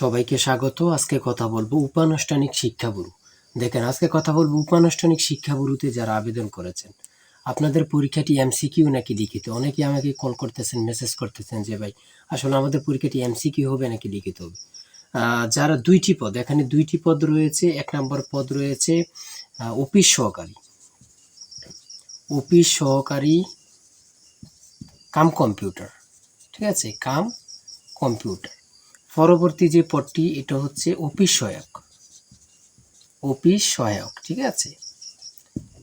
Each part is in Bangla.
সবাইকে স্বাগত। আজকে কথা বলব উপানুষ্ঠানিক শিক্ষা গুরু দেখেন, আজকে কথা বলব উপানুষ্ঠানিক শিক্ষা গুরুতে যারা আবেদন করেছেন। আপনাদের পরীক্ষাটি এমসিকিউ নাকি লিখিত? অনেকে আমাকে কল করতেছেন মেসেজ করতেছেন যে, ভাই, আসলে আমাদের পরীক্ষাটি এমসিকিউ হবে নাকি লিখিত হবে? যারা দুইটি পদ, এখানে দুইটি পদ রয়েছে, এক নম্বর পদ রয়েছে অফিস সহকারী। অফিস সহকারী কাম কম্পিউটার, ঠিক আছে? কাম কম্পিউটার। পরবর্তী যে পদটি, এটা হচ্ছে অফিস সহায়ক অফিস সহায়ক ঠিক আছে?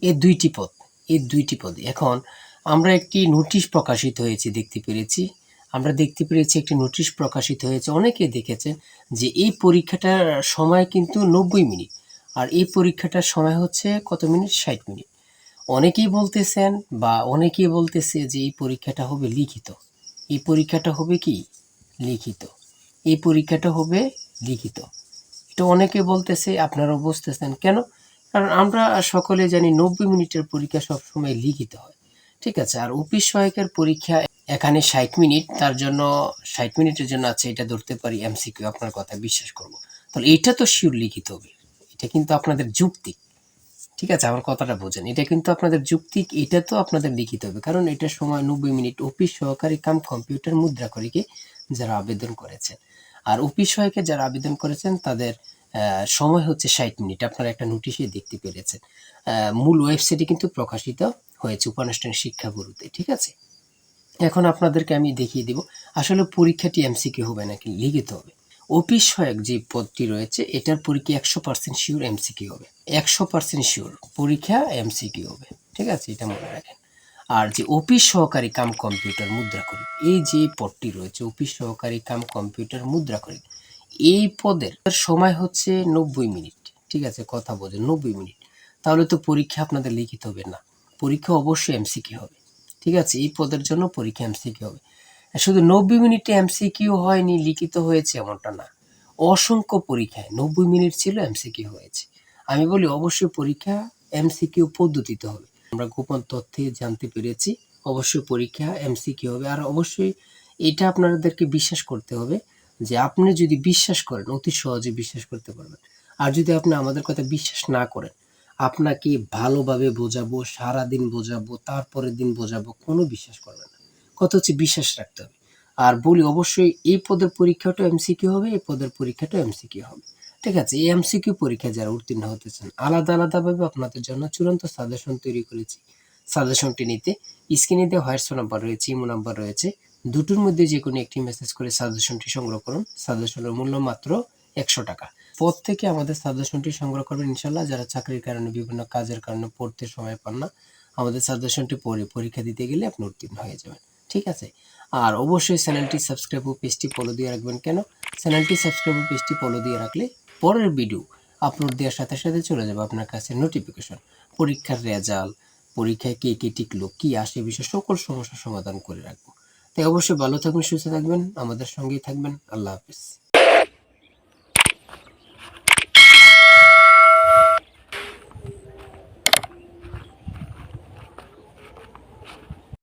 এই দুইটি পদ এই দুইটি পদ। এখন আমরা একটি নোটিশ প্রকাশিত হয়েছে, দেখতে পেরেছি। আমরা দেখতে পেরেছি একটি নোটিশ প্রকাশিত হয়েছে। অনেকে দেখেছেন যে এই পরীক্ষাটার সময় কিন্তু নব্বই মিনিট, আর এই পরীক্ষাটার সময় হচ্ছে কত মিনিট? ষাট মিনিট। অনেকেই বলতেছেন বা অনেকেই বলতেছে যে এই পরীক্ষাটা হবে লিখিত। এই পরীক্ষাটা হবে কি? লিখিত। এই পরীক্ষাটা হবে লিখিত। এটা অনেকে বলতেছে, আপনারাও বুঝতেছেন। কেন? কারণ আমরা সকলে জানি নব্বই মিনিটের পরীক্ষা সবসময় লিখিত হয়। ঠিক আছে? আর অফিস সহায়কের পরীক্ষা এখানে ষাট মিনিট, তার জন্য ষাট মিনিটের জন্য আছে, এটা ধরতে পারি এমসিকিউ, আপনার কথা বিশ্বাস করব। তাহলে এইটা তো শিওর লিখিত হবে। এটা কিন্তু আপনাদের যুক্তি ঠিক আছে? আমার কথাটা বোঝেন। এটা কিন্তু আপনাদের যুক্তিক, এটা তো আপনাদের লিখিত হবে। কারণ এটার সময় নব্বই মিনিট অফিস সহকারী কাম কম্পিউটার মুদ্রা করিকে যারা আবেদন করেছেন। আর অফিস সহায়কে যারা আবেদন করেছেন, তাদের সময় হচ্ছে ষাট মিনিট। আপনারা একটা নোটিশে দেখতে পেরেছেন। মূল ওয়েবসাইটে কিন্তু প্রকাশিত হয়েছে উপানুষ্ঠানিক শিক্ষা গুরুতে ঠিক আছে? এখন আপনাদেরকে আমি দেখিয়ে দেব, আসলে পরীক্ষাটি এমসিকিউ হবে নাকি লিখিত হবে। অফিস সহায়ক যে পদটি রয়েছে, এটার পরীক্ষা একশো পার্সেন্ট শিওর এমসিকিউ হবে। একশো পার্সেন্ট শিওর পরীক্ষা এমসিকিউ হবে, ঠিক আছে? এটা মনে রাখেন। আর যে অফিস সহকারী কাম কম্পিউটার মুদ্রা করি, এই যে পদটি রয়েছে, অফিস সহকারী কাম কম্পিউটার মুদ্রা করি, এই পদের সময় হচ্ছে নব্বই মিনিট, ঠিক আছে, কথা বোঝেন নব্বই মিনিট। তাহলে তো পরীক্ষা আপনাদের লিখিত হবে না, পরীক্ষা অবশ্যই এমসিকিউ হবে, ঠিক আছে, এই পদের জন্য পরীক্ষা এমসিকিউ হবে। শুধু নব্বই মিনিটে এমসিকিউ হয়নি, লিখিত হয়েছে এমনটা না, অসংখ্য পরীক্ষায় নব্বই মিনিট ছিল এমসিকিউ হয়েছে। আমি বলি অবশ্যই পরীক্ষা এমসিকিউ পদ্ধতিতে হবে। আমরা গোপন তথ্যে জানতে পেরেছি। অবশ্যই পরীক্ষা এমসিকিউ হবে। আর অবশ্যই এটা আপনাদেরকে বিশ্বাস করতে হবে যে আপনি যদি বিশ্বাস করেন, অতি সহজে বিশ্বাস করতে পারবেন। আর যদি আপনি আমাদের কথা বিশ্বাস না করেন, আপনাকে ভালোভাবে বোঝাবো, সারাদিন বোঝাবো, তারপরের দিন বোঝাবো, কোনো বিশ্বাস করবে না। কত হচ্ছে বিশ্বাস রাখতে হবে। আর বলি অবশ্যই এই পদের পরীক্ষাটা এমসিকিউ হবে, এই পদের পরীক্ষাটা এমসিকিউ হবে। ঠিক আছে, এই এমসিকিউ পরীক্ষা যারা উত্তীর্ণ হতে চান, আলাদা আলাদাভাবে আপনাদের জন্য চূড়ান্ত সাজেশন তৈরি করেছি। সাজেশনটি নিতে স্ক্রিনে দেওয়া হোয়াটসঅ্যাপ নাম্বার রয়েছে, ইমো নাম্বার রয়েছে। দুটোর মধ্যে যে কোনো একটি মেসেজ করে সাজেশনটি সংগ্রহ করুন। সাজেশনের মূল্য মাত্র একশো টাকা। পদ থেকে আমাদের সাজেশনটি সংগ্রহ করবেন ইনশাল্লাহ যারা চাকরির কারণে, বিভিন্ন কাজের কারণে পড়তে সময় পান না, আমাদের সাজেশনটি পড়ে পরীক্ষা দিতে গেলে আপনি উত্তীর্ণ হয়ে যাবেন। ঠিক আছে? আর অবশ্যই চ্যানেলটি সাবস্ক্রাইব ও পেজটি ফলো দিয়ে রাখবেন। কেন? চ্যানেলটি সাবস্ক্রাইব ও পেজটি ফলো দিয়ে রাখলে পরের ভিডিও আপলোড দেওয়ার সাথে সাথে চলে যাবে আপনার কাছে নোটিফিকেশন পরীক্ষার রেজাল্ট পরীক্ষায় কে কে টিকলো, কি আসে বিষয়ে, সকল সমস্যার সমাধান করে রাখব। তাই অবশ্যই ভালো থাকবেন, সুস্থ থাকবেন, আমাদের সঙ্গেই থাকবেন। আল্লাহ হাফিজ।